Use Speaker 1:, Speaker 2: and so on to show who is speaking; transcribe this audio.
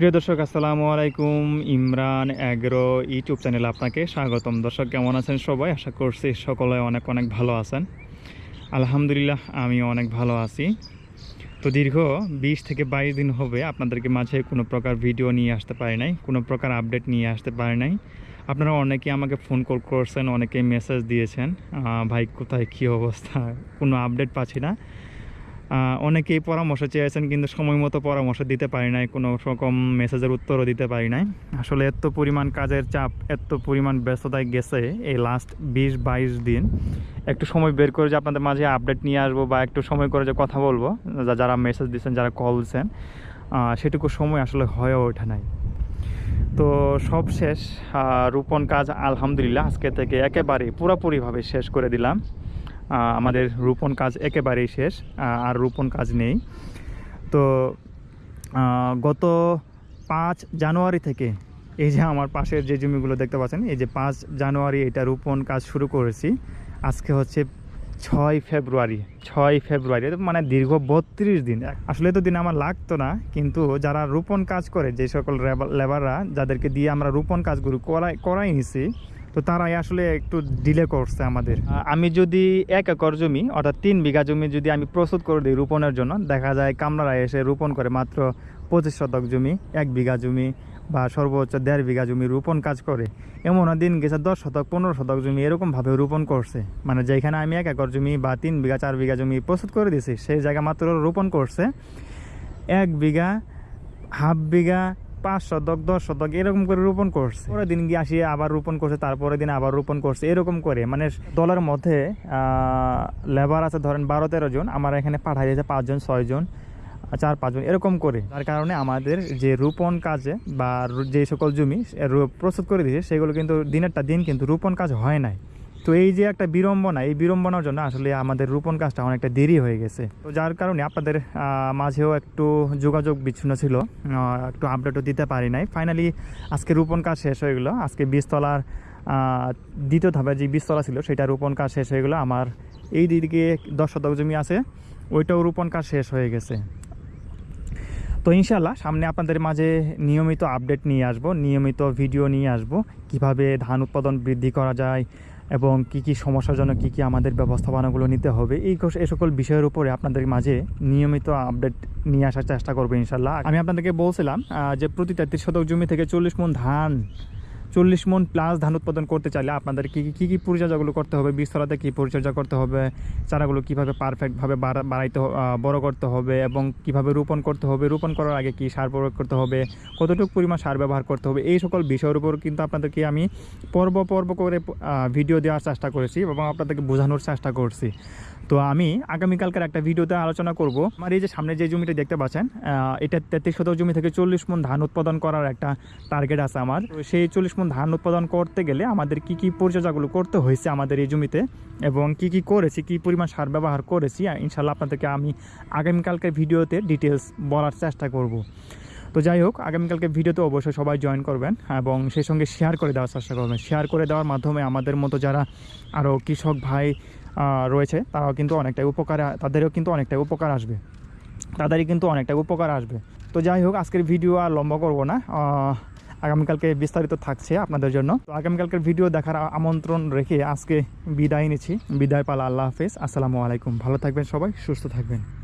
Speaker 1: প্রিয় দর্শক, আসসালামু আলাইকুম। ইমরান অ্যাগ্রো ইউটিউব চ্যানেলে আপনাকে স্বাগতম। দর্শক, কেমন আছেন সবাই? আশা করছি সকলে অনেক অনেক ভালো আছেন। আলহামদুলিল্লাহ আমি অনেক ভালো আছি। তো দীর্ঘ বিশ থেকে বাইশ দিন হবে আপনাদেরকে মাঝে কোনো প্রকার ভিডিও নিয়ে আসতে পারি নাই, কোনো প্রকার আপডেট নিয়ে আসতে পারি নাই। আপনারা অনেকে আমাকে ফোন কল করছেন অনেকে মেসেজ দিয়েছেন ভাই, কোথায়, কী অবস্থা? কোনো আপডেট পাচ্ছি না। অনেকেই পরামর্শ চেয়েছেন, কিন্তু সময় মতো পরামর্শ দিতে পারি নাই, কোনো রকম মেসেজের উত্তরও দিতে পারি নাই। আসলে এত পরিমাণ কাজের চাপ, এত পরিমাণ ব্যস্ততায় গেছে এই লাস্ট বিশ, বাইশ দিন। একটু সময় বের করে যে আপনাদের মাঝে আপডেট নিয়ে আসব বা একটু সময় করে যে কথা বলব যারা মেসেজ দিচ্ছেন, যারা কল দিচ্ছেন সেটুকু সময় আসলে হয়ে ওঠে নাই। তো সব শেষ রোপণ কাজ আলহামদুলিল্লাহ আজকে থেকে একেবারে পুরোপুরিভাবে শেষ করে দিলাম। আমাদের রোপণ কাজ একেবারেই শেষ আর রোপণ কাজ নেই। তো গত পাঁচ জানুয়ারি থেকে এই যে আমার পাশের যে জমিগুলো দেখতে পাচ্ছেন, এই যে পাঁচ জানুয়ারি এটা রোপণ কাজ শুরু করেছি। আজকে হচ্ছে ছয় ফেব্রুয়ারি ছয় ফেব্রুয়ারি মানে দীর্ঘ বত্রিশ দিন। আসলে তো দিন আমার লাগতো না, কিন্তু যারা রোপণ কাজ করে, যে সকল লেবাররা, যাদেরকে দিয়ে আমরা রোপণ কাজগুলো করাই করাই নিছি তো তারাই আসলে একটু ডিলে করছে আমাদের। আমি যদি এক একর জমি, অর্থাৎ তিন বিঘা জমি যদি আমি প্রস্তুত করে দিই রোপণের জন্য, দেখা যায় কামলারা এসে রোপণ করে মাত্র পঁচিশ শতক জমি, এক বিঘা জমি বা সর্বোচ্চ দেড় বিঘা জমি রোপণ কাজ করে। এমনও দিন গেছে দশ শতক, পনেরো শতক জমি এরকমভাবে রোপণ করছে। মানে যেখানে আমি এক একর জমি বা তিন বিঘা, চার বিঘা জমি প্রস্তুত করে দিয়েছি, সেই জায়গা মাত্র রোপণ করছে। এক বিঘা, হাফ বিঘা পাঁচ শতক দশ শতক এরকম করে রোপণ করছে। পরের দিন গিয়ে আসিয়ে আবার রোপণ করছে, তারপরের দিন আবার রোপণ করছে, এরকম করে। মানে দলের মধ্যে লেবার আছে ধরেন বারো তেরো জন, আমার এখানে পাঠাই দিয়েছে পাঁচজন ছয়জন চার পাঁচজন এরকম করে। তার কারণে আমাদের যে রোপণ কাজে বা যে সকল জমি প্রস্তুত করে দিয়েছে, সেগুলো কিন্তু দিনেরটা দিন কিন্তু রোপণ কাজ হয় নাই। তো এই যে একটা বিড়ম্বনা, এই বিড়ম্বনার জন্য আসলে আমাদের রোপণ কাজটা অনেকটা দেরি হয়ে গেছে। তো যার কারণে আপনাদের মাঝেও একটু যোগাযোগ বিচ্ছিন্ন ছিল একটু আপডেটও দিতে পারি নাই। ফাইনালি আজকে রোপণ কাজ শেষ হয়ে গেলো। আজকে বীজতলার দ্বিতীয় ধাপে যে বীজতলা ছিল, সেটা রোপণ কাজ শেষ হয়ে গেলো। আমার এই দিকে দশ শতক জমি আছে, ওইটাও রোপণ কাজ শেষ হয়ে গেছে। তো ইনশাল্লাহ সামনে আপনাদের মাঝে নিয়মিত আপডেট নিয়ে আসব, নিয়মিত ভিডিও নিয়ে আসব, কীভাবে ধান উৎপাদন বৃদ্ধি করা যায় এবং কি কি সমস্যার জন্য কী কী আমাদের ব্যবস্থাপনাগুলো নিতে হবে, এই এ সকল বিষয়ের উপরে আপনাদের মাঝে নিয়মিত আপডেট নিয়ে আসার চেষ্টা করব ইনশাল্লাহ আমি আপনাদেরকে বলছিলাম যে প্রতি তেত্রিশ শতক জমি থেকে চল্লিশ মন ধান চল্লিশ মন প্লাস ধান উৎপাদন করতে চাইলে আপনাদের কী কী কী পরিচর্যাগুলো করতে হবে? বীজতলাতে কী পরিচর্যা করতে হবে? চারাগুলো কীভাবে পারফেক্টভাবে বাড়া- বাড়াইতে বড় করতে হবে এবং কীভাবে রোপণ করতে হবে? রোপণ করার আগে কী সার প্রয়োগ করতে হবে? কতটুকু পরিমাণ সার ব্যবহার করতে হবে? এই সকল বিষয়ের উপর কিন্তু আপনাদেরকে আমি পর্ব পর্ব করে ভিডিও দেওয়ার চেষ্টা করেছি এবং আপনাদেরকে বোঝানোর চেষ্টা করছি। তো আমি আগামীকালকার একটা ভিডিওতে আলোচনা করব। আমার এই যে সামনে যে জমিটা দেখতে পাচ্ছেন এটা তেত্রিশ শতক জমি থেকে চল্লিশ মন ধান উৎপাদন করার একটা টার্গেট আছে আমার। সেই চল্লিশ মন ধান উৎপাদন করতে গেলে আমাদের কি কি পরিচর্যাগুলো করতে হয়েছে আমাদের এই জমিতে এবং কি কি করেছি, কি পরিমাণ সার ব্যবহার করেছি ইনশাল্লাহ আপনাদেরকে আমি আগামীকালকের ভিডিওতে ডিটেলস বলার চেষ্টা করব। তো যাই হোক আগামীকালকে ভিডিওতে অবশ্যই সবাই জয়েন করবেন এবং সেই সঙ্গে শেয়ার করে দেওয়ার চেষ্টা করবেন। শেয়ার করে দেওয়ার মাধ্যমে আমাদের মতো যারা আরও কৃষক ভাই রয়েছে, তারাও কিন্তু অনেকটাই উপকার তাদেরও কিন্তু অনেকটাই উপকার আসবে। তাদেরই কিন্তু অনেকটাই উপকার আসবে। তো যাই হোক, আজকের ভিডিও আর লম্বা করব না। আগামীকালকে বিস্তারিত থাকছে আপনাদের জন্য। তো আগামীকালকের ভিডিও দেখার আমন্ত্রণ রেখে আজকে বিদায় নিচ্ছি। বিদায় পালা, আল্লাহ হাফেজ। আসসালামু আলাইকুম। ভালো থাকবেন সবাই, সুস্থ থাকবেন।